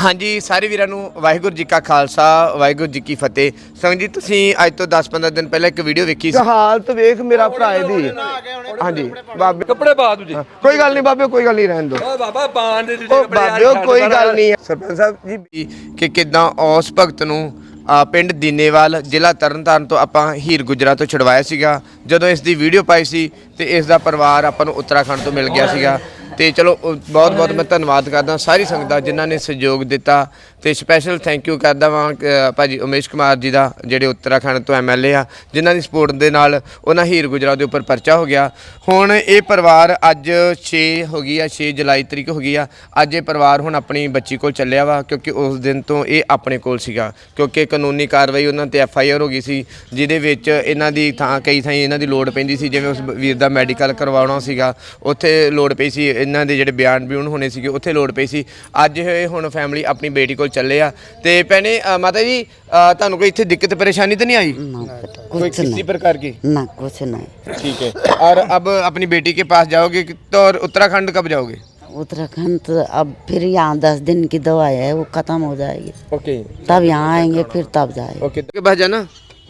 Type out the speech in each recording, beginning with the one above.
ਹਾਂਜੀ ਸਾਰੇ ਵੀਰਾਂ ਨੂੰ ਵਾਹਿਗੁਰੂ ਜੀ ਕਾ ਖਾਲਸਾ ਵਾਹਿਗੁਰੂ ਜੀ ਕੀ ਫਤਿਹ। ਸੰਗ ਜੀ ਤੁਸੀਂ ਅੱਜ ਤੋਂ 10-15 ਦਿਨ ਪਹਿਲਾਂ ਇੱਕ ਵੀਡੀਓ ਵੇਖੀ ਸੀ। ਹਾਲਤ ਵੇਖ ਮੇਰਾ ਭਰਾ ਦੀ ਹਾਂਜੀ ਬਾਬੇ। ਕੱਪੜੇ ਪਾ ਤੂੰ ਜੀ ਕੋਈ ਗੱਲ ਨਹੀਂ ਬਾਬੇ ਕੋਈ ਗੱਲ ਨਹੀਂ ਰਹਿਣ ਦਿਓ ਓ ਬਾਬਾ ਪਾਣ ਦੇ ਦੂਜੇ ਉਹ ਕੱਪੜੇ ਬਾਬਿਓ ਕੋਈ। ਗੱਲ ਨਹੀਂ। ਸਰਪੰਚ ਸਾਹਿਬ ਜੀ ਕਿ ਕਿਦਾਂ ਉਸ ਭਗਤ ਨੂੰ ਆ, ਪਿੰਡ ਦੀਨੇਵਾਲ ਜ਼ਿਲ੍ਹਾ ਤਰਨਤਾਰਨ ਤੋਂ ਆਪਾਂ ਹੀਰ ਗੁਜਰਾ ਤੋਂ ਛੁਡਵਾਇਆ ਸੀਗਾ। ਜਦੋਂ ਇਸ ਦੀ ਵੀਡੀਓ ਪਾਈ ਸੀ ਤੇ ਇਸ ਦਾ ਪਰਿਵਾਰ ਆਪਾਂ ਨੂੰ ਉੱਤਰਾਖੰਡ ਤੋਂ ਮਿਲ ਗਿਆ ਸੀਗਾ। ਤੇ ਚਲੋ ਬਹੁਤ ਬਹੁਤ ਮੈਂ ਧੰਨਵਾਦ ਕਰਦਾ ਸਾਰੀ ਸੰਗਤ ਦਾ ਜਿਨ੍ਹਾਂ ਨੇ ਸਹਿਯੋਗ ਦਿੱਤਾ। ਤੇ ਸਪੈਸ਼ਲ ਥੈਂਕ ਯੂ ਕਰਦਾ ਵਾਂ ਅ, ਭਾਜੀ ਉਮੇਸ਼ ਕੁਮਾਰ ਜੀ ਦਾ ਜਿਹੜੇ ਉੱਤਰਾਖੰਡ ਤੋਂ ਐਮਐਲਏ ਆ ਜਿਨ੍ਹਾਂ ਦੀ ਸਪੋਰਟ ਦੇ ਨਾਲ ਉਹਨਾਂ ਹੀਰ ਗੁਜਰਾ ਦੇ ਉੱਪਰ ਪਰਚਾ ਹੋ ਗਿਆ। ਹੁਣ ਇਹ ਪਰਿਵਾਰ ਅੱਜ 6 ਹੋ ਗਈ ਆ 6 ਜੁਲਾਈ ਤਰੀਕ ਹੋ ਗਈ ਆ। ਅੱਜ ਇਹ ਪਰਿਵਾਰ ਹੁਣ ਆਪਣੀ ਬੱਚੀ ਕੋਲ ਚੱਲਿਆ ਵਾ ਕਿਉਂਕਿ ਉਸ ਦਿਨ ਤੋਂ ਇਹ ਆਪਣੇ ਕੋਲ ਸੀਗਾ। ਕਿਉਂਕਿ ਕਾਨੂੰਨੀ ਕਾਰਵਾਈ ਉਹਨਾਂ ਤੇ ਐਫ ਆਈ ਆਰ ਹੋ ਗਈ ਸੀ ਜਿਹਦੇ ਵਿੱਚ ਇਹਨਾਂ ਦੀ ਥਾਂ ਕਈ ਥਾਈਂ ਇਹਨਾਂ ਦੀ ਲੋੜ ਪੈਂਦੀ ਸੀ ਜਿਵੇਂ ਉਸ ਵੀਰ ਦਾ ਮੈਡੀਕਲ ਕਰਵਾਉਣਾ ਸੀਗਾ ਉੱਥੇ ਲੋੜ ਪਈ ਸੀ ਇਹਨਾਂ ਦੇ ਜਿਹੜੇ ਬਿਆਨ ਬਿਊਨ ਹੋਣੇ ਸੀਗੇ ਉੱਥੇ ਲੋੜ ਪਈ ਸੀ। ਅੱਜ ਇਹ ਹੁਣ ਫੈਮਿਲੀ ਆਪਣੀ ਬੇਟੀ ਕੋਲ ਚੱਲੇ ਆ ਤੇ ਭੈਣੇ ਅ, ਮਾਤਾ ਜੀ ਅ, ਤੁਹਾਨੂੰ ਕੋਈ ਇੱਥੇ ਦਿੱਕਤ ਪਰੇਸ਼ਾਨੀ ਤਾਂ नहीं आई ना बेटा कोई कुछ किसी नहीं प्रकार की ना कुछ नहीं ठीक है और अब अपनी बेटी के पास जाओगे कि- तो और उत्तराखंड कब जाओगे उत्तराखंड तो अब फिर यहाँ दस दिन की दवाई है वो खत्म हो जाएगी ओके तब यहाँ आएंगे फिर तब जाएंगे ओके के पास जाना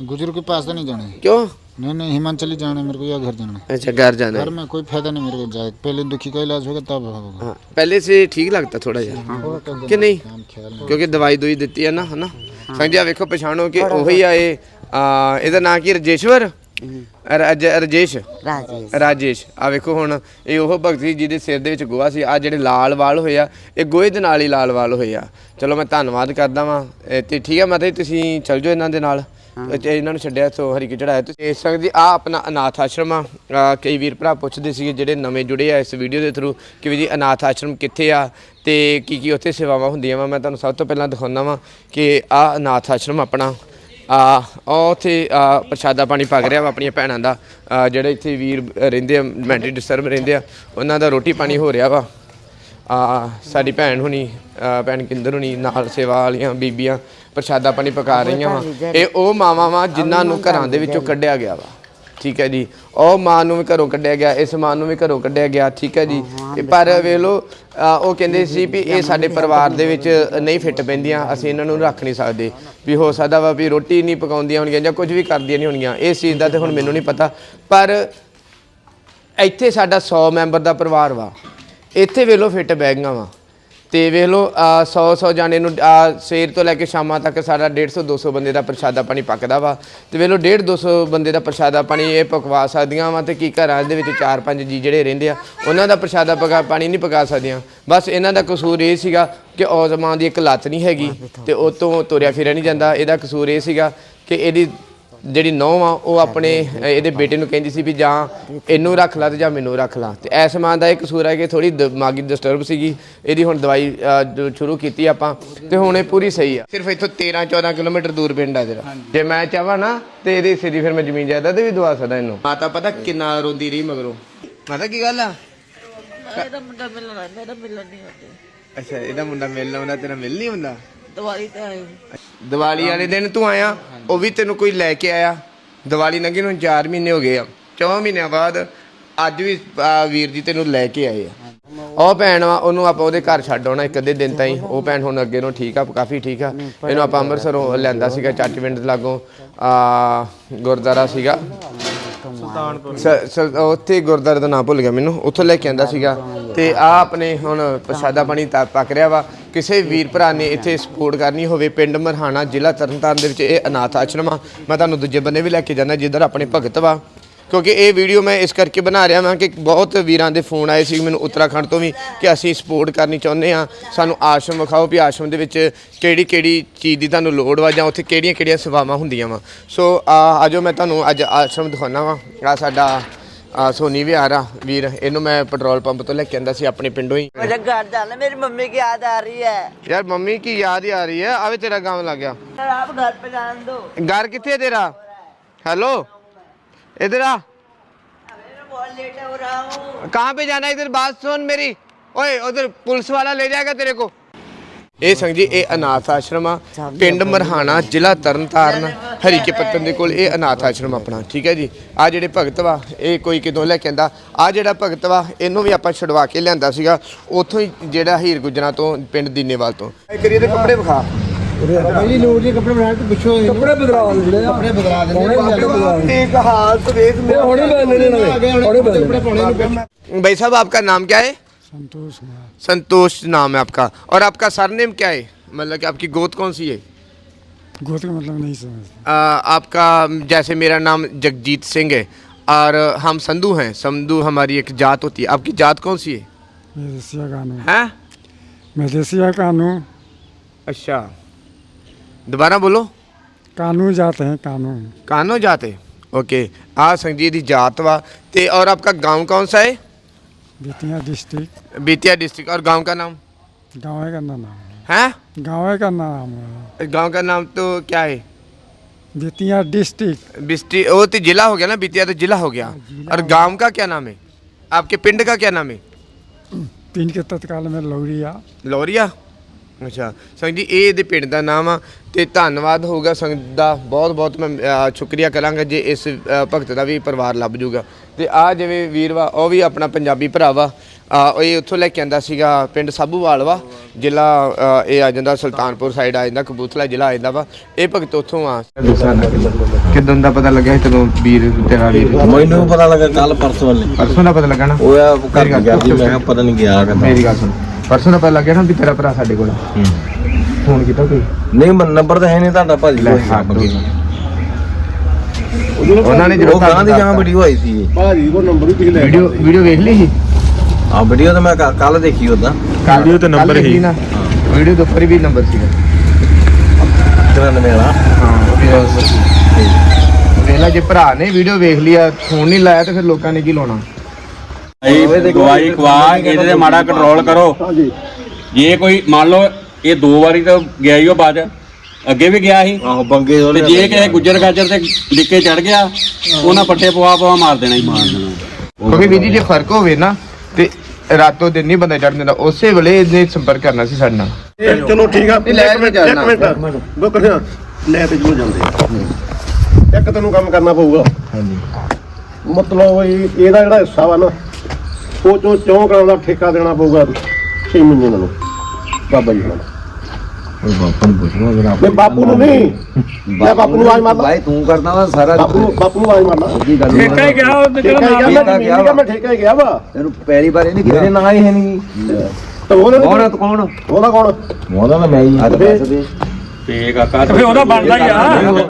गुजर के पास तो नहीं जाना है क्यों नहीं नहीं हिमाचल ही जाना है मेरे को या घर जाना है अच्छा घर जाना घर है में कोई फायदा नहीं मेरे को जाए पहले दुखी का इलाज होगा तब होगा हाँ पहले से ठीक लगता थोड़ा जा कि नहीं काम ख्याल नहीं ਕਿਉਂਕਿ ਦਵਾਈ ਦੋਈ ਦਿੱਤੀ ਹੈ ਨਾ ਹਨਾ ਸੰਜਾ ਵੇਖੋ ਪਛਾਣੋ ਕਿ ਉਹੀ ਆ ਇਹ ਆ, ਇਹਦਾ ਨਾਂ ਕੀ ਰਜੇਸ਼ਵਰ ਰਜ- ਰਜੇਸ਼ राजेश ਰਾਜੇਸ਼ ਆ ਵੇਖੋ ਹੁਣ ਇਹ ਉਹ ਭਗਤ ਸੀ ਜਿਹਦੇ ਸਿਰ ਦੇ ਵਿੱਚ ਗੋਹਾ ਸੀ ਆ ਜਿਹੜੇ ਲਾਲ ਵਾਲ ਹੋਏ ਆ ਇਹ ਗੋਹੇ ਦੇ ਨਾਲ ਹੀ ਲਾਲ ਵਾਲ ਹੋਏ ਆ ਚਲੋ ਮੈਂ ਧੰਨਵਾਦ ਕਰਦਾ ਵਾਂ ਇਹ ਤੇ ਠੀਕ ਹੈ ਮਾਤਾ ਜੀ ਤੁਸੀਂ ਚੱਲ ਜਾਓ ਇਹਨਾਂ ਦੇ ਨਾਲ ਤੇ ਇਹਨਾਂ ਨੂੰ ਛੱਡਿਆ ਸੋ ਹਰੀ ਕੀ ਚੜਾਇਆ। ਤੁਸੀਂ ਦੇਖ ਸਕਦੇ ਜੀ ਆ ਆਪਣਾ ਅਨਾਥ ਆਸ਼ਰਮ ਆ। ਆ, ਕਈ ਵੀਰ ਭਰਾ ਪੁੱਛਦੇ ਸੀਗੇ ਜਿਹੜੇ ਨਵੇਂ ਜੁੜੇ ਆ ਇਸ ਵੀਡੀਓ ਦੇ ਥਰੂ ਕਿ ਵੀ ਜੀ ਅਨਾਥ ਆਸ਼ਰਮ ਕਿੱਥੇ ਆ ਤੇ ਕੀ ਕੀ ਉੱਥੇ ਸੇਵਾਵਾਂ ਹੁੰਦੀਆਂ ਵਾ। ਮੈਂ ਤੁਹਾਨੂੰ ਸਭ ਤੋਂ ਪਹਿਲਾਂ ਦਿਖਾਉਂਦਾ ਵਾਂ ਕਿ ਆ ਅਨਾਥ ਆਸ਼ਰਮ ਆਪਣਾ ਆ ਉਹ ਉੱਥੇ ਆ, ਪ੍ਰਸ਼ਾਦਾ ਪਾਣੀ ਪੱਕ ਰਿਹਾ ਵਾ ਆਪਣੀਆਂ ਭੈਣਾਂ ਦਾ। ਆ, ਜਿਹੜੇ ਇੱਥੇ ਵੀਰ ਰਹਿੰਦੇ ਆ ਮੈਂਟਲੀ ਡਿਸਟਰਬ ਰਹਿੰਦੇ ਆ ਉਹਨਾਂ ਦਾ ਰੋਟੀ ਪਾਣੀ ਹੋ ਰਿਹਾ ਵਾ। ਆ ਸਾਡੀ ਭੈਣ ਹੁਣੀ ਆ, ਭੈਣ ਕਿੰਦਰ ਹੁਣੀ ਨਾਲ ਸੇਵਾ ਵਾਲੀਆਂ ਬੀਬੀਆਂ ਪ੍ਰਸ਼ਾਦਾ ਪਾਣੀ ਪਕਾ ਰਹੀਆਂ ਵਾ। ਇਹ ਉਹ ਮਾਵਾਂ ਵਾ ਜਿਨ੍ਹਾਂ ਨੂੰ ਘਰਾਂ ਦੇ ਵਿੱਚੋਂ ਕੱਢਿਆ ਗਿਆ ਵਾ। ਠੀਕ ਹੈ ਜੀ। ਉਹ ਮਾਂ ਨੂੰ ਵੀ ਘਰੋਂ ਕੱਢਿਆ ਗਿਆ ਇਸ ਮਾਂ ਨੂੰ ਵੀ ਘਰੋਂ ਕੱਢਿਆ ਗਿਆ। ਠੀਕ ਹੈ ਜੀ। ਪਰ ਵੇਖ ਲਓ ਉਹ ਕਹਿੰਦੇ ਸੀ ਵੀ ਇਹ ਸਾਡੇ ਪਰਿਵਾਰ ਦੇ ਵਿੱਚ ਨਹੀਂ ਫਿੱਟ ਪੈਂਦੀਆਂ ਅਸੀਂ ਇਹਨਾਂ ਨੂੰ ਰੱਖ ਨਹੀਂ ਸਕਦੇ। ਵੀ ਹੋ ਸਕਦਾ ਵਾ ਵੀ ਰੋਟੀ ਨਹੀਂ ਪਕਾਉਂਦੀਆਂ ਹੋਣਗੀਆਂ ਜਾਂ ਕੁਝ ਵੀ ਕਰਦੀਆਂ ਨਹੀਂ ਹੋਣਗੀਆਂ। ਇਸ ਚੀਜ਼ ਦਾ ਤੇ ਹੁਣ ਮੈਨੂੰ ਨਹੀਂ ਪਤਾ। ਪਰ ਇੱਥੇ ਸਾਡਾ 100 ਮੈਂਬਰ ਦਾ ਪਰਿਵਾਰ ਵਾ। ਇੱਥੇ ਵੇਖ ਲਓ ਫਿੱਟ ਗਈਆਂ ਵਾ। ਤੇ ਵੇਖ ਲਓ 100 100 ਜਾਣੇ ਨੂੰ ਸਵੇਰ ਤੋਂ ਲੈ ਕੇ ਸ਼ਾਮਾਂ ਤੱਕ ਸਾਡਾ 150 200 ਬੰਦੇ ਦਾ ਪ੍ਰਸ਼ਾਦਾ ਪਾਣੀ ਪੱਕਦਾ ਵਾ। ਤੇ ਵੇਖ ਲਓ 150 200 ਬੰਦੇ ਦਾ ਪ੍ਰਸ਼ਾਦਾ ਪਾਣੀ ਇਹ ਪਕਵਾ ਸਕਦੀਆਂ ਵਾ ਤੇ ਕੀ ਘਰਾਂ ਦੇ ਵਿੱਚ ਚਾਰ ਪੰਜ ਜੀ ਜਿਹੜੇ ਰਹਿੰਦੇ ਆ, ਉਹਨਾਂ ਦਾ ਪ੍ਰਸ਼ਾਦਾ ਪਕਾ, ਪਾਣੀ ਨਹੀਂ ਪਕਾ ਸਕਦੀਆਂ। ਬਸ ਇਹਨਾਂ ਦਾ ਕਸੂਰ ਇਹ ਸੀਗਾ ਕਿ ਔਜ਼ਮਾਂ ਦੀ ਇੱਕ ਲੱਤ ਨਹੀਂ ਹੈਗੀ ਤੇ ਉਹ ਤੋਂ ਤੁਰਿਆ ਫਿਰਿਆ ਨਹੀਂ ਜਾਂਦਾ। ਇਹਦਾ ਕਸੂਰ ਇਹ ਸੀਗਾ ਕਿ ਇਹਦੀ ਜਿਹੜੀ ਨੌਂ ਆ ਉਹ ਆਪਣੇ ਅ, ਇਹਦੇ ਬੇਟੇ ਨੂੰ ਕਹਿੰਦੀ ਸੀ ਵੀ ਜਾਂ ਇਹਨੂੰ ਰੱਖ ਲਾ ਤੇ ਜਾਂ ਮੈਨੂੰ ਰੱਖ ਲਾ। ਤੇ ਐਸ ਮਾਂ ਦਾ ਇਹ ਕਸੂਰ ਹੈ ਕਿ ਥੋੜੀ ਦਿਮਾਗੀ ਡਿਸਟਰਬ ਸੀਗੀ ਇਹਦੀ ਹੁਣ ਦਵਾਈ ਅ, ਜੋ ਸ਼ੁਰੂ ਕੀਤੀ ਆਪਾਂ ਤੇ ਹੁਣ ਇਹ ਪੂਰੀ ਸਹੀ ਆ। ਸਿਰਫ ਇੱਥੋਂ 13 14 ਕਿਲੋਮੀਟਰ ਦੂਰ ਪਿੰਡ ਆ ਜਿਹੜਾ ਜੇ ਮੈਂ ਚਾਹਾਂ ਨਾ ਤੇ ਇਹਦੇ ਹਿੱਸੇ ਦੀ ਫਿਰ ਮੈਂ ਜ਼ਮੀਨ ਜਾਇਦਾਦ ਵੀ ਦਵਾ ਸਕਦਾ ਇਹਨੂੰ। ਮਾਤਾ ਪਤਾ ਕਿੰਨਾ ਰੋਂਦੀ ਰਹੀ ਮਗਰੋਂ। ਮਾਤਾ ਕੀ ਗੱਲ ਆ? ਮੇਰਾ ਮੁੰਡਾ ਮਿਲਣਾ ਮੇਰਾ ਮਿਲਣ ਨਹੀਂ ਹੁੰਦਾ ਅੱਛਾ ਇਹਦਾ ਮੁੰਡਾ ਮਿਲਣਾ ਹੁੰਦਾ ਤੇਰਾ ਮਿਲ ਨਹੀਂ ਹੁੰਦਾ? ਦਵਾਈ ਤੇ ਆਏ ਦੀਵਾਲੀ ਵਾਲੇ ਦਿਨ ਤੂੰ ਆਇਆ ਉਹ ਵੀ ਤੈਨੂੰ ਕੋਈ ਲੈ ਕੇ ਆਇਆ। ਦੀਵਾਲੀ ਲੰਘੀ ਨੂੰ 4 ਮਹੀਨੇ ਹੋ ਗਏ ਆ 4 ਮਹੀਨਿਆਂ ਬਾਅਦ ਅੱਜ ਵੀ ਆ, ਵੀਰ ਜੀ ਤੈਨੂੰ ਲੈ ਕੇ ਆਏ ਆ। ਉਹ ਭੈਣ ਵਾ ਉਹਨੂੰ ਆਪਾਂ ਉਹਦੇ ਘਰ ਛੱਡ ਆਉਣਾ ਇੱਕ ਅੱਧੇ ਦਿਨ ਤਾਈਂ। ਉਹ ਭੈਣ ਹੁਣ ਅੱਗੇ ਨੂੰ ਠੀਕ ਆ ਕਾਫੀ ਠੀਕ ਆ। ਇਹਨੂੰ ਆਪਾਂ ਅੰਮ੍ਰਿਤਸਰੋਂ ਲੈਂਦਾ ਸੀਗਾ ਚੱਟਵਿੰਡ ਪਿੰਡ ਲਾਗੋਂ ਆ ਗੁਰਦਾਰਾ ਸੀਗਾ। ਸ- ਸ- ਉੱਥੇ ਗੁਰਦਾਰੇ ਦਾ ਨਾਮ ਭੁੱਲ ਗਿਆ ਮੈਨੂੰ ਉੱਥੋਂ ਲੈ ਕੇ ਆਂਦਾ ਸੀਗਾ। ਤੇ ਆ ਆਪਣੇ ਹੁਣ ਪ੍ਰਸ਼ਾਦਾ ਪਾਣੀ ਤਾਂ ਪੱਕ ਰਿਹਾ ਵਾ। ਕਿਸੇ ਵੀਰ ਭਰਾ ਨੇ ਇੱਥੇ ਸਪੋਰਟ ਕਰਨੀ ਹੋਵੇ, ਪਿੰਡ ਮਰਹਾਣਾ, ਜ਼ਿਲ੍ਹਾ ਤਰਨਤਾਰਨ ਦੇ ਵਿੱਚ ਇਹ ਅਨਾਥ ਆਸ਼ਰਮ ਆ। ਮੈਂ ਤੁਹਾਨੂੰ ਦੂਜੇ ਬੰਨੇ ਵੀ ਲੈ ਕੇ ਜਾਂਦਾ, ਜਿੱਧਰ ਆਪਣੇ ਭਗਤ ਵਾ। ਕਿਉਂਕਿ ਇਹ ਵੀਡੀਓ ਮੈਂ ਇਸ ਕਰਕੇ ਬਣਾ ਰਿਹਾ ਹਾਂ ਕਿ ਬਹੁਤ ਵੀਰਾਂ ਦੇ ਫੋਨ ਆਏ ਸੀ ਮੈਨੂੰ ਉੱਤਰਾਖੰਡ ਤੋਂ ਵੀ ਕਿ ਅਸੀਂ ਸਪੋਰਟ ਕਰਨੀ ਚਾਹੁੰਦੇ ਆ ਸਾਨੂੰ ਆਸ਼ਰਮ ਵਿਖਾਓ ਵੀ ਆਸ਼ਰਮ ਦੇ ਵਿੱਚ ਕਿਹੜੀ ਕਿਹੜੀ ਚੀਜ਼ ਦੀ ਤੁਹਾਨੂੰ ਲੋੜ ਵਾ ਜਾਂ ਉੱਥੇ ਕਿਹੜੀਆਂ ਕਿਹੜੀਆਂ ਸੇਵਾਵਾਂ ਹੁੰਦੀਆਂ ਵਾ। ਸੋ ਆ ਆਜੋ ਮੈਂ ਤੁਹਾਨੂੰ ਅੱਜ ਆਸ਼ਰਮ ਦਿਖਾਉਣਾ ਵਾ। ਆ ਸਾਡਾ ਆ ਸੋਨੀ ਵਿਹਾਰ ਆ ਵੀਰ ਇਹਨੂੰ ਮੈਂ ਪੈਟਰੋਲ ਪੰਪ ਤੋਂ ਲੈ ਕੇ ਆਂਦਾ ਸੀ ਆਪਣੇ ਪਿੰਡੋਂ ਹੀ मुझे घर जाना मेरी मम्मी की याद आ रही है ਯਾਰ ਮੰਮੀ ਕੀ ਯਾਦ ਹੀ ਆ ਰਹੀ ਹੈ ਆਵੇ ਤੇਰਾ ਗਾਉਂ ਲੱਗ ਗਿਆ सर आप घर पे जान दो ਘਰ ਕਿੱਥੇ ਹੈ ਤੇਰਾ ਹੈਲੋ इधर आ मैं बहुत लेट हो रहा हूँ कहाँ पे जाना है इधर बात सुन मेरी ओए उधर पुलिस वाला ले जाएगा तेरे को ਇਹ ਸੰਗ ਜੀ ਇਹ ਅਨਾਥ ਆਸ਼ਰਮ ਆ। ਪਿੰਡ ਮਰਹਾਣਾ ਜ਼ਿਲ੍ਹਾ ਤਰਨਤਾਰਨ ਹਰੀਕੇ ਪੱਤਨ ਦੇ ਕੋਲ ਇਹ ਅਨਾਥ ਆਸ਼ਰਮ ਆਪਣਾ ਠੀਕ ਹੈ ਜੀ? ਆ ਜਿਹੜੇ ਭਗਤ ਵਾ ਇਹ ਕੋਈ ਕਿਦੋਂ ਲੈ ਕੇ ਆਂਦਾ। ਆ ਜਿਹੜਾ ਭਗਤ ਵਾ ਇਹਨੂੰ ਵੀ ਆਪਾਂ ਛਡਵਾ ਕੇ ਲਿਆਂਦਾ ਸੀਗਾ। ਉੱਥੋਂ ਹੀ ਜਿਹੜਾ ਹੀਰ ਗੁਜਰਾ ਤੋਂ ਪਿੰਡ ਦੀਨੇਵਾਲ ਤੋਂ। ਕੱਪੜੇ ਵਿਖਾ। ਬਾਈ ਸਾਹਿਬ ਆਪਕਾ ਨਾਮ ਕੀ ਹੈ? संतोष कुमार संतोष नाम है आपका और आपका सरनेम क्या है मतलब कि आपकी गोद कौन सी है गोद का मतलब नहीं समझ आ, आपका जैसे मेरा नाम जगजीत सिंह है और हम संधू हैं संधू हमारी एक जात होती है आपकी जात कौन सी है मदेशिया कानून हैं मदेशिया कानून अच्छा दोबारा बोलो कानून जाते हैं कानून कानो जाते ओके आ संजीत ਦੀ ਜਾਤ ਵਾ ਤੇ और आपका गांव कौन सा है बीतिया डिस्ट्रिक्ट। बीतिया डिस्ट्रिक्ट और गाँव का नाम? गाँव का नाम। है? गाँव का नाम। गाँव का नाम तो क्या है? बेतिया डिस्ट्रिक्ट। डिस्ट्रिक्ट वो तो जिला हो गया ना बेतिया तो जिला हो गया। हाँ, और गाँव का क्या नाम है? आपके पिंड का क्या नाम है? पिंड के तत्काल में लौरिया। लौरिया? ਅੱਛਾ। ਸੰਗ ਜੀ ਇਹ ਇਹਦੇ ਪਿੰਡ ਦਾ ਨਾਮ ਆ ਤੇ ਧੰਨਵਾਦ ਹੋਊਗਾ ਸੰਗਤ ਦਾ। ਬਹੁਤ ਬਹੁਤ ਮੈਂ ਅ, ਸ਼ੁਕਰੀਆ ਕਰਾਂਗਾ ਜੇ ਇਸ ਅ, ਭਗਤ ਦਾ ਵੀ ਪਰਿਵਾਰ ਲੱਭ ਜੂਗਾ। ਤੇ ਆ ਜਿਵੇਂ ਵੀਰ ਵਾ ਉਹ ਵੀ ਆਪਣਾ ਪੰਜਾਬੀ ਭਰਾ ਵਾ। ਅ, ਉਹ ਇਹ ਉੱਥੋਂ ਲੈ ਕੇ ਆਂਦਾ ਸੀਗਾ ਪਿੰਡ ਸਾਬੂਵਾਲ ਵਾ। ਜ਼ਿਲ੍ਹਾ ਅ, ਇਹ ਆ ਜਾਂਦਾ ਸੁਲਤਾਨਪੁਰ ਸਾਈਡ ਆ ਜਾਂਦਾ ਕਪੂਰਥਲਾ ਜ਼ਿਲ੍ਹਾ ਆ ਜਾਂਦਾ ਵਾ। ਇਹ ਭਗਤ ਉੱਥੋਂ ਆ। ਕਿਦੋਂ ਦਾ ਪਤਾ ਲੱਗਿਆ ਤੈਨੂੰ ਵੀਰ ਤੇਰਾ ਵੀਰ? ਮੈਨੂੰ ਪਤਾ ਲੱਗਾ ਕੱਲ ਪਰਸੋਂ ਵਾਲੇ। ਪਰਸੋਂ ਦਾ ਪਤਾ ਲੱਗਾ ਨਾ? ਉਹ ਆ ਘਰ ਗਿਆ ਸੀ ਮੈਂ ਕਿਹਾ ਪਤਾ ਨਹੀਂ ਗਿਆ ਮੇਰੀ ਗੱਲ ਸੁਣ। ਪਰਸੋਂ ਦਾ ਪਤਾ ਲੱਗਿਆ ਨਾ ਵੀ ਤੇਰਾ ਭਰਾ ਸਾਡੇ ਕੋਲ ਫੋਨ ਕੀਤਾ ਕੋਈ? ਨਹੀਂ ਮਨ ਨੰਬਰ ਤਾਂ ਹੈ ਨਹੀਂ ਤੁਹਾਡਾ ਭਾਜੀ ਲੈ, ਹਾਂ, ਉਹਨਾਂ ਨੇ ਜਦੋਂ ਉਹ ਗਾਂ ਦੀ ਗਾਂ ਵੀਡੀਓ ਆਈ ਸੀ ਵੀਡੀਓ ਵੀਡੀਓ ਵੇਖ ਲਈ ਸੀ? ਆ ਵੀਡੀਓ ਤਾਂ ਮੈਂ ਕੱਲ ਦੇਖੀ ਉਹਦਾ ਵੀਡੀਓ ਤੇ ਨੰਬਰ ਹੀ। ਨਾ। ਵੀਡੀਓ ਦੇ ਉੱਪਰ ਵੀ ਨੰਬਰ ਸੀਗਾ। 93 ਵਾਲਾ। ਹਾਂ ਵੇਖ ਲੈ ਜੇ ਭਰਾ ਨੇ ਵੀਡੀਓ ਵੇਖ ਲਿਆ ਫੋਨ ਨਹੀਂ ਲਾਇਆ ਤੇ ਫਿਰ ਲੋਕਾਂ ਨੇ ਕੀ ਲਾਉਣਾ? ਭਾਈ ਦਵਾਈ ਖਵਾ ਇਹਦੇ ਤੇ ਮਾੜਾ ਕੰਟਰੋਲ ਕਰੋ। ਜੇ ਕੋਈ ਮੰਨ ਲਓ ਇਹ ਦੋ ਵਾਰੀ ਤਾਂ ਗਿਆ ਹੀ ਉਹ ਬਾਅਦ ਚ। ਅੱਗੇ ਵੀ ਗਿਆ ਸੀ। ਆਹੋ ਬੰਗੇ ਤੇ ਉਹਨੇ ਜੇ ਕਿਸੇ ਗੁੱਜਰ ਗਾਜਰ ਤੇ ਡਿੱਕੇ ਚੜ ਗਿਆ ਉਹਨਾਂ ਪੱਠੇ ਪਵਾ ਪਵਾ ਮਾਰ ਦੇਣਾ ਹੀ। ਮਾਰ ਦੇਣਾ। ਕਿਉਂਕਿ ਵੀਰ ਜੀ ਜੇ ਫ਼ਰਕ ਹੋਵੇ ਨਾ ਤੇ ਰਾਤੋਂ ਦਿਨ ਨਹੀਂ ਬੰਦਾ ਚੜ ਦਿੰਦਾ ਉਸੇ ਵੇਲੇ ਇਹਨੇ ਸੰਪਰਕ ਕਰਨਾ ਸੀ ਸਾਡੇ ਨਾਲ। ਚਲੋ ਠੀਕ ਆ ਲੈ ਕੇ। ਇੱਕ ਮਿੰਟ ਬੁੱਕ ਲੈ ਤੇ ਜੂ ਜਾਂਦੇ ਆ। ਇੱਕ ਤੈਨੂੰ ਕੰਮ ਕਰਨਾ ਪਊਗਾ। ਹਾਂਜੀ। ਮਤਲਬ ਇਹ- ਇਹਦਾ ਜਿਹੜਾ ਹਿੱਸਾ ਵਾ ਨਾ ਉਹ ਚੋਂ ਚੌਂ ਕਰਾਂ ਦਾ ਠੇਕਾ ਦੇਣਾ ਪਊਗਾ 6 ਮਹੀਨੇ ਨੂੰ ਬਾਬਾ ਜੀ ਨੂੰ ਉਹ ਬਾਪੂ ਨੂੰ ਪੁੱਛਣਾ ਜਰਾ ਨਹੀਂ ਬਾਪੂ ਨੂੰ ਨਹੀਂ। ਮੈਂ ਬਾਪੂ ਨੂੰ ਆਵਾਜ਼ ਮਾਰਦਾ। ਭਾਈ ਤੂੰ ਕਰਦਾ ਵਾ ਸਾਰਾ ਬਾਪੂ ਨੂੰ ਬਾਪੂ ਨੂੰ ਆਵਾਜ਼ ਮਾਰਦਾ। ਕੀ ਗੱਲ ਠੇਕਾ ਹੀ ਗਿਆ ਉਹ ਠੇਕਾ ਹੀ ਗਿਆ ਮੈਂ ਮੈਂ ਠੇਕਾ ਹੀ ਗਿਆ ਵਾ। ਤੈਨੂੰ ਪਹਿਲੀ ਵਾਰ ਇਹਨੇ ਮੇਰੇ ਨਾਂ ਹੀ ਹੈ ਨਹੀਂ। ਤਾਂ ਉਹਨੇ ਕੌਣ? ਉਹਦਾ ਕੌਣ? ਉਹਦਾ ਤਾਂ ਮੈਂ ਹੀ ਆ ਤੇ- ਤੇ ਕਾਕਾ ਤੇ ਉਹਦਾ ਬਣਦਾ ਹੀ ਆ।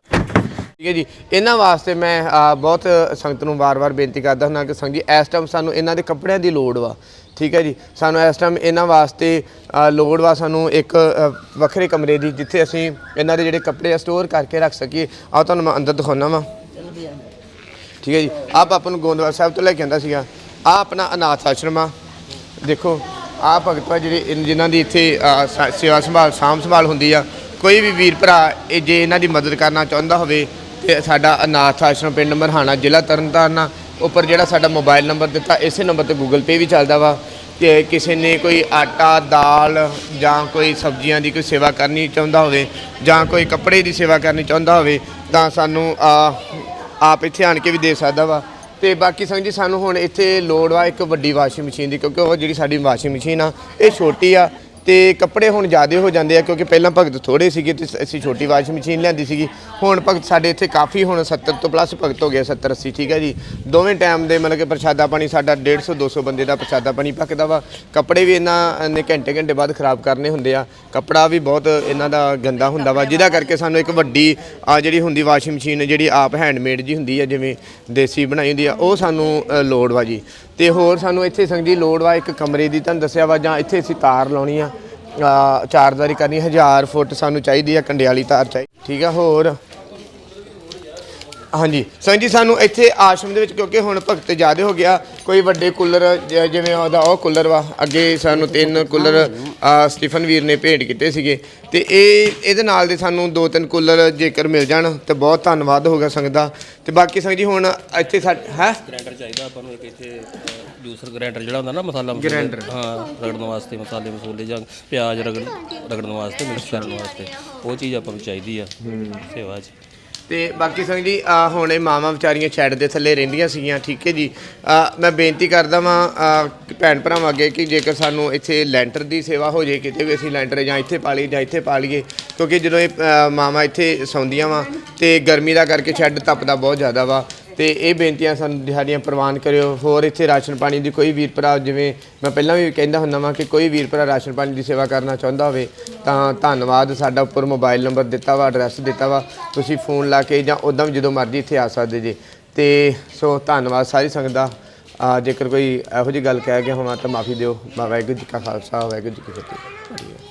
ਠੀਕ ਹੈ ਜੀ। ਇਹਨਾਂ ਵਾਸਤੇ ਮੈਂ ਬਹੁਤ ਸੰਗਤ ਨੂੰ ਵਾਰ-ਵਾਰ ਬੇਨਤੀ ਕਰਦਾ ਹੁੰਦਾ ਕਿ ਸੰਗਤ ਜੀ, ਇਸ ਟਾਈਮ ਸਾਨੂੰ ਇਹਨਾਂ ਦੇ ਕੱਪੜਿਆਂ ਦੀ ਲੋੜ ਵਾ, ਠੀਕ ਹੈ ਜੀ। ਸਾਨੂੰ ਇਸ ਟਾਈਮ ਇਹਨਾਂ ਵਾਸਤੇ ਲੋੜ ਵਾ ਸਾਨੂੰ ਇੱਕ ਵੱਖਰੇ ਕਮਰੇ ਦੀ, ਜਿੱਥੇ ਅਸੀਂ ਇਹਨਾਂ ਦੇ ਜਿਹੜੇ ਕੱਪੜੇ ਆ ਸਟੋਰ ਕਰਕੇ ਰੱਖ ਸਕੀਏ। ਆਹ ਤੁਹਾਨੂੰ ਮੈਂ ਅੰਦਰ ਦਿਖਾਉਣਾ ਵਾ। ਠੀਕ ਹੈ ਜੀ। ਆਪ ਆਪਾਂ ਨੂੰ ਗੋਂਦਵਾਲ ਸਾਹਿਬ ਤੋਂ ਲੈ ਕੇ ਆਂਦਾ ਸੀਗਾ। ਆ ਆਪਣਾ ਅਨਾਥ ਆਸ਼ਰਮ ਆ। ਦੇਖੋ ਆ ਭਗਤ ਆ ਜਿਹੜੇ ਇਨ- ਜਿਨ੍ਹਾਂ ਦੀ ਇੱਥੇ ਸੇਵਾ ਸੰਭਾਲ, ਸਾਂਭ ਸੰਭਾਲ ਹੁੰਦੀ ਆ, ਕੋਈ ਵੀ ਵੀਰ ਭਰਾ, ਇਹ ਜੇ ਇਹਨਾਂ ਦੀ ਮਦਦ ਕਰਨਾ ਚਾਹੁੰਦਾ ਹੋਵੇ ਤੇ ਸਾਡਾ ਅਨਾਥ ਆਸ਼ਰਮ ਪਿੰਡ ਮਰਹਾਣਾ ਜ਼ਿਲ੍ਹਾ ਤਰਨਤਾਰਨ ਆ ਉੱਪਰ ਜਿਹੜਾ ਸਾਡਾ ਮੋਬਾਈਲ ਨੰਬਰ ਦਿੱਤਾ, ਇਸੇ ਨੰਬਰ ਤੇ ਗੂਗਲ ਪੇ ਵੀ ਚੱਲਦਾ ਵਾ। ਤੇ ਕਿਸੇ ਨੇ ਕੋਈ ਆਟਾ, ਦਾਲ ਜਾਂ ਕੋਈ ਸਬਜ਼ੀਆਂ ਦੀ ਕੋਈ ਸੇਵਾ ਕਰਨੀ ਚਾਹੁੰਦਾ ਹੋਵੇ ਜਾਂ ਕੋਈ ਕੱਪੜੇ ਦੀ ਸੇਵਾ ਕਰਨੀ ਚਾਹੁੰਦਾ ਹੋਵੇ, ਤਾਂ ਸਾਨੂੰ ਆਪ ਇੱਥੇ ਆਣ ਕੇ ਵੀ ਦੇ ਸਕਦਾ ਵਾ। ਤੇ ਬਾਕੀ ਸੰਗ ਜੀ, ਸਾਨੂੰ ਹੁਣ ਇੱਥੇ ਲੋੜ ਵਾ ਇੱਕ ਵੱਡੀ ਵਾਸ਼ਿੰਗ ਮਸ਼ੀਨ ਦੀ, ਕਿਉਂਕਿ ਉਹ ਜਿਹੜੀ ਸਾਡੀ ਵਾਸ਼ਿੰਗ ਮਸ਼ੀਨ ਆ, ਇਹ ਛੋਟੀ ਆ। ਤੇ ਕੱਪੜੇ ਹੁਣ ਜ਼ਿਆਦੇ ਹੋ ਜਾਂਦੇ ਆ, ਕਿਉਂਕਿ ਪਹਿਲਾਂ ਭਗਤ ਥੋੜੇ ਸੀਗੇ ਤੇ ਅਸੀਂ ਛੋਟੀ ਵਾਸ਼ਿੰਗ ਮਸ਼ੀਨ ਲਿਆਂਦੀ ਸੀਗੀ। ਹੁਣ ਭਗਤ ਸਾਡੇ ਇੱਥੇ ਕਾਫੀ ਹੁਣ 70 ਤੋਂ ਪਲੱਸ ਭਗਤ ਹੋ ਗਿਆ 70 80 ਠੀਕ ਹੈ ਜੀ। ਦੋਵੇਂ ਟਾਈਮ ਦੇ ਮਤਲਬ ਕਿ ਪ੍ਰਸ਼ਾਦਾ ਪਾਣੀ ਸਾਡਾ 150 200 ਬੰਦੇ ਦਾ ਪ੍ਰਸ਼ਾਦਾ ਪਾਣੀ ਪੱਕਦਾ ਵਾ। ਕੱਪੜੇ ਵੀ ਇਹਨਾਂ ਨੇ ਘੰਟੇ ਘੰਟੇ ਬਾਅਦ ਖਰਾਬ ਕਰਨੇ ਹੁੰਦੇ ਆ। ਕੱਪੜਾ ਵੀ ਬਹੁਤ ਇਹਨਾਂ ਦਾ ਗੰਦਾ ਹੁੰਦਾ ਵਾ, ਜਿਹਦਾ ਕਰਕੇ ਸਾਨੂੰ ਇੱਕ ਵੱਡੀ, ਆ ਜਿਹੜੀ ਹੁੰਦੀ ਵਾਸ਼ਿੰਗ ਮਸ਼ੀਨ, ਜਿਹੜੀ ਆਪ ਹੈਂਡਮੇਡ ਜੀ ਹੁੰਦੀ ਆ, ਜਿਵੇਂ ਦੇਸੀ ਬਣਾਈ ਹੁੰਦੀ ਆ, ਉਹ ਸਾਨੂੰ ਲੋੜ ਵਾ ਜੀ। ਤੇ ਹੋਰ ਸਾਨੂੰ ਇੱਥੇ ਸੰਗ ਜੀ ਲੋੜ ਵਾ, ਇੱਕ ਕਮਰੇ ਦੀ ਤੁਹਾਨੂੰ ਦੱਸਿਆ ਵਾ, ਜਾਂ ਇੱਥੇ ਅਸੀਂ ਤਾਰ ਲਾਉਣੀ ਆ ਚਾਰਦਾਰੀ ਕਰਨੀ 1000 ਫੁੱਟ ਸਾਨੂੰ ਚਾਹੀਦੀ ਆ, ਕੰਡਿਆਲੀ ਤਾਰ ਚਾਹੀਦੀ ਠੀਕ ਆ, ਹੋਰ? ਹਾਂਜੀ। ਸੰਗ ਜੀ ਸਾਨੂੰ ਇੱਥੇ ਆਸ਼ਰਮ ਦੇ ਵਿੱਚ ਕਿਉਂਕਿ ਹੁਣ ਭਗਤ ਜ਼ਿਆਦੇ ਹੋ ਗਿਆ ਕੋਈ ਵੱਡੇ ਕੂਲਰ ਜ- ਜਿਵੇਂ ਉਹਦਾ ਉਹ ਕੂਲਰ ਵਾ ਅੱਗੇ ਸਾਨੂੰ ਤਿੰਨ ਕੂਲਰ ਸਟੀਫਨ ਵੀਰ ਨੇ ਭੇਟ ਕੀਤੇ ਸੀਗੇ। ਤੇ ਇਹ ਇਹਦੇ ਨਾਲ ਦੇ ਸਾਨੂੰ ਦੋ ਤਿੰਨ ਕੂਲਰ ਜੇਕਰ ਮਿਲ ਜਾਣ ਤੇ ਬਹੁਤ ਧੰਨਵਾਦ ਹੋਗਾ ਸੰਗਤ ਦਾ। ਤੇ ਬਾਕੀ ਸੰਗ ਜੀ ਹੁਣ ਇੱਥੇ ਸਾ ਹੈ? ਗ੍ਰੈਂਡਰ ਚਾਹੀਦਾ ਆਪਾਂ ਨੂੰ ਇੱਕ ਇੱਥੇ ਜੂਸਰ ਗ੍ਰਾਈਂਡਰ ਜਿਹੜਾ ਹੁੰਦਾ ਨਾ ਮਸਾਲਾ ਗ੍ਰਾਈਂਡਰ ਹਾਂ ਰਗੜਨ ਵਾਸਤੇ ਮਸਾਲੇ ਮਸੂਲੇ ਜਾਂ ਪਿਆਜ਼ ਰਗੜ ਰਗੜਨ ਵਾਸਤੇ ਮਿਕਸ ਕਰਨ ਵਾਸਤੇ। ਉਹ ਚੀਜ਼ ਆਪਾਂ ਨੂੰ ਚਾਹੀਦੀ ਆ ਸੇਵਾ 'ਚ। ਤੇ ਬਾਕੀ ਸਿੰਘ ਜੀ ਆ ਹੁਣ ਇਹ ਮਾਵਾਂ ਵਿਚਾਰੀਆਂ ਛੱਡ ਦੇ ਥੱਲੇ ਰਹਿੰਦੀਆਂ ਸੀਗੀਆਂ ਠੀਕ ਹੈ ਜੀ। ਆ, ਮੈਂ ਬੇਨਤੀ ਕਰਦਾ ਵਾਂ ਭੈਣ ਭਰਾਵਾਂ ਅੱਗੇ ਕਿ ਜੇਕਰ ਸਾਨੂੰ ਇੱਥੇ ਲੈਂਟਰ ਦੀ ਸੇਵਾ ਹੋ ਜੇ ਕਿਤੇ ਵੀ ਅਸੀਂ ਲੈਂਟਰ ਜਾਂ ਇੱਥੇ ਪਾ ਲਈਏ ਜਾਂ ਇੱਥੇ ਪਾ ਲਈਏ ਕਿਉਂਕਿ ਜਦੋਂ ਇਹ ਅ, ਮਾਵਾਂ ਇੱਥੇ ਸੌਂਦੀਆਂ ਵਾ ਤੇ ਗਰਮੀ ਦਾ ਕਰਕੇ ਛੱਡ ਤਪਦਾ ਬਹੁਤ ਜ਼ਿਆਦਾ ਵਾ ਤੇ ਇਹ ਬੇਨਤੀਆਂ ਸਾਨੂੰ ਸਾਡੀਆਂ ਪ੍ਰਵਾਨ ਕਰਿਓ। ਹੋਰ ਇੱਥੇ ਰਾਸ਼ਨ ਪਾਣੀ ਦੀ ਕੋਈ ਵੀਰ ਭਰਾ ਜਿਵੇਂ ਮੈਂ ਪਹਿਲਾਂ ਵੀ ਕਹਿੰਦਾ ਹੁੰਦਾ ਵਾਂ ਕਿ ਕੋਈ ਵੀਰ ਭਰਾ ਰਾਸ਼ਨ ਪਾਣੀ ਦੀ ਸੇਵਾ ਕਰਨਾ ਚਾਹੁੰਦਾ ਹੋਵੇ ਤਾਂ ਧੰਨਵਾਦ ਸਾਡਾ ਉੱਪਰ ਮੋਬਾਈਲ ਨੰਬਰ ਦਿੱਤਾ ਵਾ ਐਡਰੈਸ ਦਿੱਤਾ ਵਾ। ਤੁਸੀਂ ਫੋਨ ਲਾ ਕੇ ਜਾਂ ਉਦੋਂ ਵੀ ਜਦੋਂ ਮਰਜ਼ੀ ਇੱਥੇ ਆ ਸਕਦੇ ਜੇ। ਤੇ ਸੋ ਧੰਨਵਾਦ ਸਾਰੀ ਸੰਗਤ ਦਾ। ਆ, ਜੇਕਰ ਕੋਈ ਇਹੋ ਜਿਹੀ ਗੱਲ ਕਹਿ ਗਿਆ ਹੋਵਾਂ ਤਾਂ ਮਾਫੀ ਦਿਓ। ਵਾਹਿਗੁਰੂ ਜੀ ਕਾ ਖਾਲਸਾ ਵਾਹਿਗੁਰੂ ਜੀ ਕੀ ਫਤਿਹ।